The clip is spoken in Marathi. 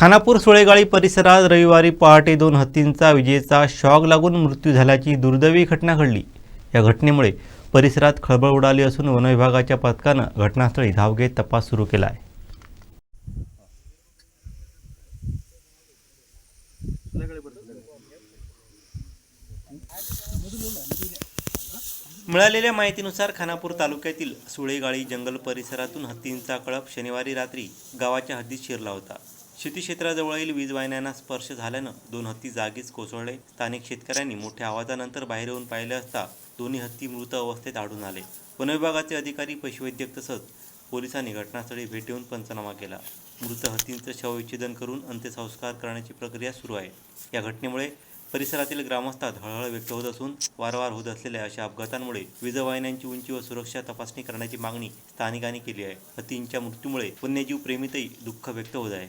खानापूर सुळेगाळी परिसरात रविवारी पहाटे दोन हत्तींचा विजेचा शॉक लागून मृत्यू झाल्याची दुर्दैवी घटना घडली. या घटनेमुळे परिसरात खळबळ उडाली असून वनविभागाच्या पथकानं घटनास्थळी धाव घेत तपास सुरू केला आहे मिळालेल्या माहितीनुसार खानापूर तालुक्यातील सुळेगाळी जंगल परिसरातून हत्तींचा कळप शनिवारी रात्री गावाच्या हद्दीत शिरला होता. शेती क्षेत्राजवळील वीज वाहिन्यांना स्पर्श झाल्यानं दोन हत्ती जागीच कोसळले. स्थानिक शेतकऱ्यांनी मोठ्या आवाजानंतर बाहेर येऊन पाहिले असता दोन्ही हत्ती मृत अवस्थेत आढळून आले. वनविभागाचे अधिकारी पशुवैद्यक तसंच पोलिसांनी घटनास्थळी भेट देऊन पंचनामा केला. मृत हत्तींचं शवविच्छेदन करून अंत्यसंस्कार करण्याची प्रक्रिया सुरू आहे. या घटनेमुळे परिसरातील ग्रामस्थात हळहळ व्यक्त होत असून वारंवार होत असलेल्या अशा अपघातांमुळे वीजवाहिन्यांची उंची व सुरक्षा तपासणी करण्याची मागणी स्थानिकांनी केली आहे. हत्तींच्या मृत्यूमुळे वन्यजीव प्रेमीतही दुःख व्यक्त होत आहे.